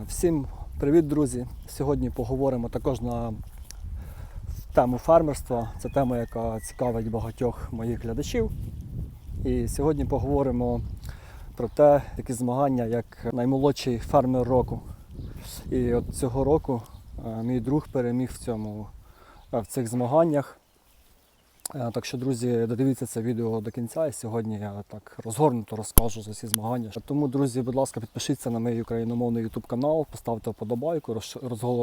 Всім привіт, друзі! Сьогодні поговоримо також на тему фермерства. Це тема, яка цікавить багатьох моїх глядачів. І сьогодні поговоримо про те, які змагання як наймолодший фермер року. І от цього року е, мій друг переміг в цьому е, в цих змаганнях. Е, Так що, друзі, додивіться це відео до кінця. І сьогодні я так розгорнуто розкажу за ці змагання. Тому, друзі, будь ласка, підпишіться на мій україномовний YouTube канал, поставте вподобайку,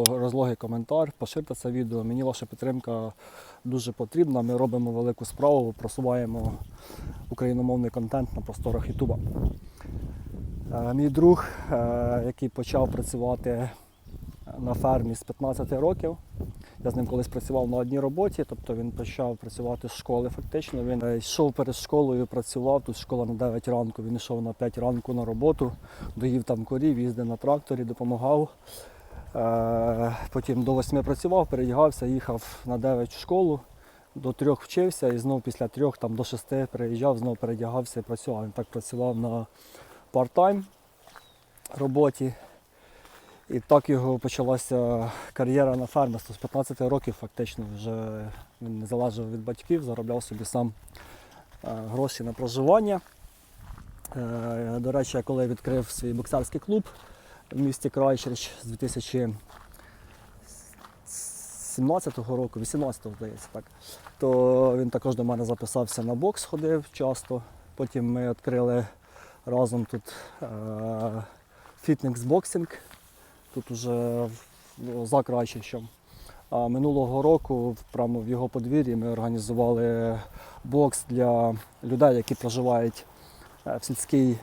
розлогий коментар, поширте це відео. Мені ваша підтримка дуже потрібна. Ми робимо велику справу, просуваємо україномовний контент на просторах Ютуба. Е, Мій друг, е, який почав працювати на фермі з 15 років. Я з ним колись працював на одній роботі, тобто він почав працювати з школи фактично. Він е, йшов перед школою, працював, тут школа на 9 ранку, він йшов на 5 ранку на роботу, доїв там корів, їздив на тракторі, допомагав. Е, Потім до 8 працював, передягався, їхав на 9 в школу, до 3 вчився і знову після 3 там, до 6 переїжджав, знову передягався і працював. Він так працював на парт-тайм роботі. І так його почалася кар'єра на фермерстві. З 15 років фактично вже він не залежав від батьків, заробляв собі сам е, гроші на проживання. Е, До речі, я коли відкрив свій боксерський клуб в місті Крайчерч з 2017 року, 18-го, здається, так, то він також до мене записався на бокс, ходив часто. Потім ми відкрили разом тут фітнес-боксинг. Тут уже за Крайчищем. А минулого року прямо в його подвір'ї ми організували бокс для людей, які проживають е, в сільській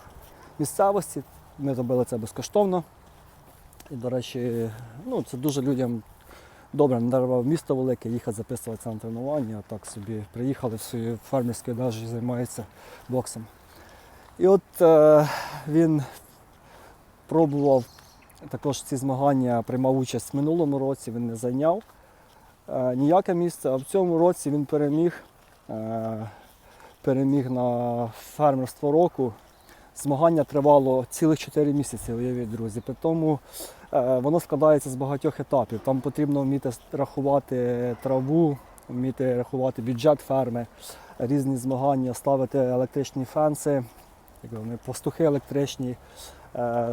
місцевості. Ми зробили це безкоштовно. І, до речі, ну, це дуже людям добре, не треба в місто велике їхати записуватися на тренування, а так собі приїхали в свої фермерські одежі і займаються боксом. І от е, він пробував також ці змагання приймав участь в минулому році, він не зайняв е, ніяке місце, а в цьому році він переміг, е, переміг на фермерство року. Змагання тривало цілих 4 місяці, уявіть, друзі. При тому е, воно складається з багатьох етапів. Там потрібно вміти рахувати траву, вміти рахувати бюджет ферми, різні змагання, ставити електричні фенси, пастухи електричні,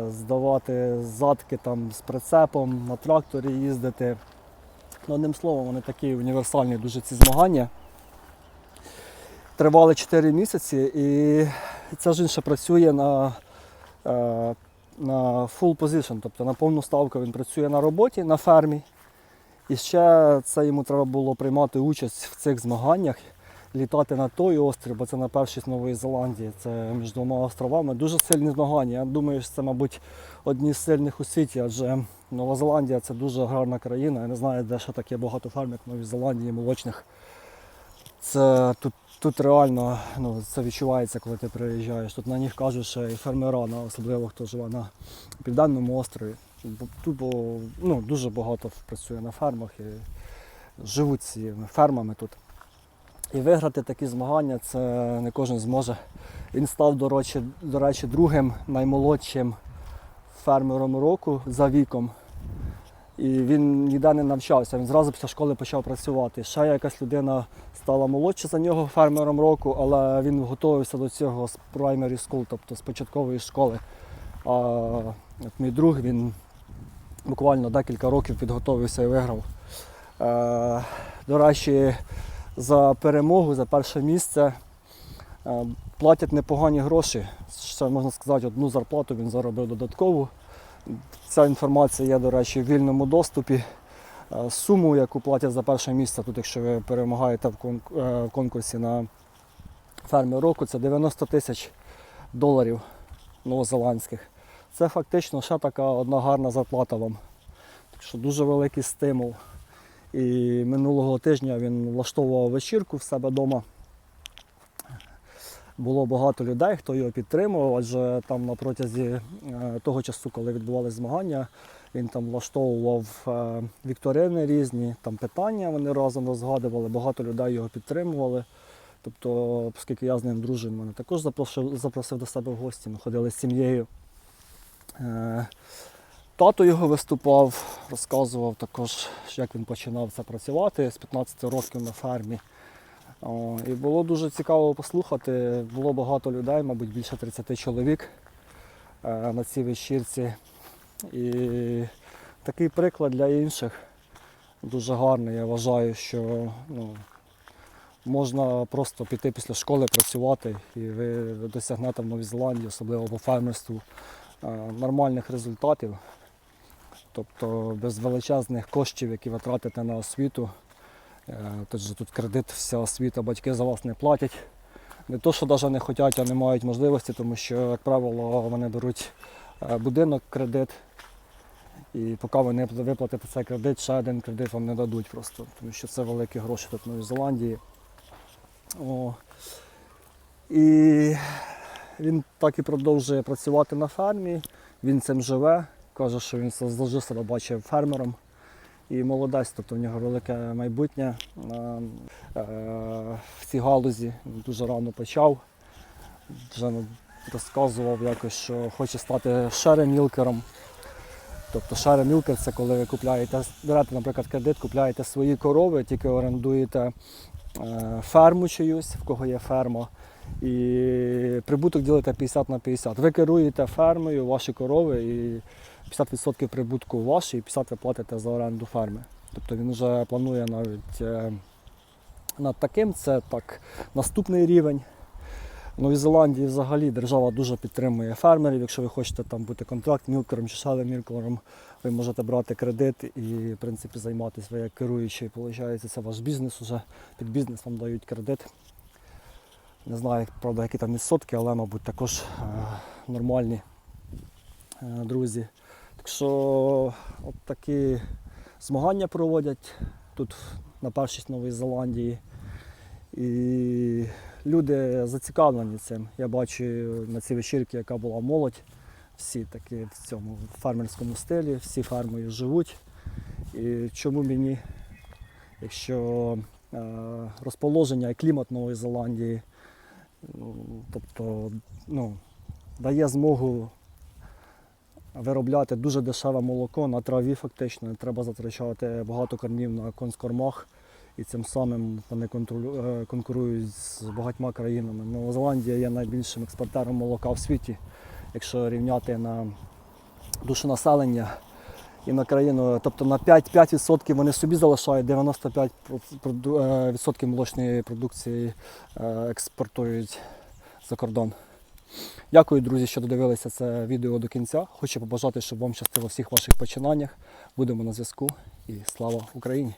здавати задки там з прицепом, на тракторі їздити. Ну, одним словом, вони такі універсальні дуже ці змагання. Тривали 4 місяці і ця жінка працює на, е, на full position, тобто на повну ставку він працює на роботі на фермі. І ще це йому треба було приймати участь в цих змаганнях, літати на той острів, бо це на першій з Нової Зеландії, це між двома островами. Дуже сильні змагання. Я думаю, що це, мабуть, одні з сильних у світі, адже Нова Зеландія це дуже гарна країна. Я не знаю, де ще таке багато ферм, як в Новій Зеландії, молочних. Це тут, тут реально ну, це відчувається, коли ти приїжджаєш. Тут на них кажуть, що і фермера, особливо хто живе на південному острові. Тут ну, дуже багато працює на фермах і живуть цими фермами тут. І виграти такі змагання це не кожен зможе. Він став, до речі, до речі, другим наймолодшим фермером року за віком. І він ніде не навчався, він зразу після школи почав працювати. Ще якась людина стала молодша за нього фермером року, але він готувався до цього з primary school, тобто з початкової школи. А от мій друг він буквально декілька років підготовився і виграв. Е, до речі, за перемогу, за перше місце е, платять непогані гроші. Ще можна сказати, одну зарплату він заробив додаткову. Ця інформація є, до речі, в вільному доступі. Е, Суму, яку платять за перше місце, тут, якщо ви перемагаєте в е, конкурсі на фермі року, це 90 тисяч доларів новозеландських. Це фактично ще така одна гарна зарплата вам. Так що дуже великий стимул. І минулого тижня він влаштовував вечірку в себе вдома. Було багато людей, хто його підтримував, адже там на протязі е, того часу, коли відбувалися змагання, він там влаштовував е, вікторини різні, там питання вони разом розгадували, багато людей його підтримували. Тобто, оскільки я з ним дружив, мене також запросив, запросив до себе в гості. Ми ходили з сім'єю. Тато його виступав, розказував також, як він починав це працювати з 15 років на фермі. І було дуже цікаво послухати. Було багато людей, мабуть, більше 30 чоловік е, на цій вечірці. І такий приклад для інших дуже гарний. Я вважаю, що ну, можна просто піти після школи працювати і ви досягнете в Новій Зеландії, особливо по фермерству, е, нормальних результатів. Тобто без величезних коштів, які ви тратите на освіту. Е, Тут кредит, вся освіта, батьки за вас не платять. Не то, що навіть не хочуть, а не мають можливості, тому що, як правило, вони беруть е, будинок кредит. І поки ви не виплатите цей кредит, ще один кредит вам не дадуть просто, тому що це великі гроші тут в Новій Зеландії. О. І він так і продовжує працювати на фермі, він цим живе, каже, що він завжди себе бачив фермером. І молодець, тобто в нього велике майбутнє е, в цій галузі. Дуже рано почав. Вже розказував якось, що хоче стати шеремілкером. Тобто шеремілкер це коли ви купляєте, берете, наприклад, кредит, купляєте свої корови, тільки орендуєте е, ферму чиюсь, в кого є ферма. І прибуток ділите 50 на 50. Ви керуєте фермою, ваші корови, і 50% прибутку ваш, і 50% ви платите за оренду ферми. Тобто він вже планує навіть е, над таким, це так наступний рівень. В Новій Зеландії взагалі держава дуже підтримує фермерів. Якщо ви хочете там бути контракт мілкером чи шелемілкером, ви можете брати кредит і в принципі займатися ви як керуючий. Виходить, це ваш бізнес уже. Під бізнес вам дають кредит. Не знаю, правда, які там відсотки, але, мабуть, також е, нормальні е, друзі. Так що от такі змагання проводять тут на першість Нової Зеландії. І люди зацікавлені цим. Я бачу на цій вечірці, яка була молодь. Всі такі в цьому фермерському стилі, всі фермою живуть. І чому мені, якщо е, розположення і клімат Нової Зеландії, ну, тобто, ну, дає змогу виробляти дуже дешеве молоко на траві, фактично, не треба затрачати багато кормів на конскормах. І цим самим вони е, конкурують з багатьма країнами. Нова Зеландія є найбільшим експортером молока в світі, якщо рівняти на душу населення і на країну. Тобто на 5, 5% вони собі залишають, 95% проду- е, молочної продукції е, експортують за кордон. Дякую, друзі, що додивилися це відео до кінця. Хочу побажати, щоб вам щастило всіх ваших починаннях. Будемо на зв'язку і слава Україні!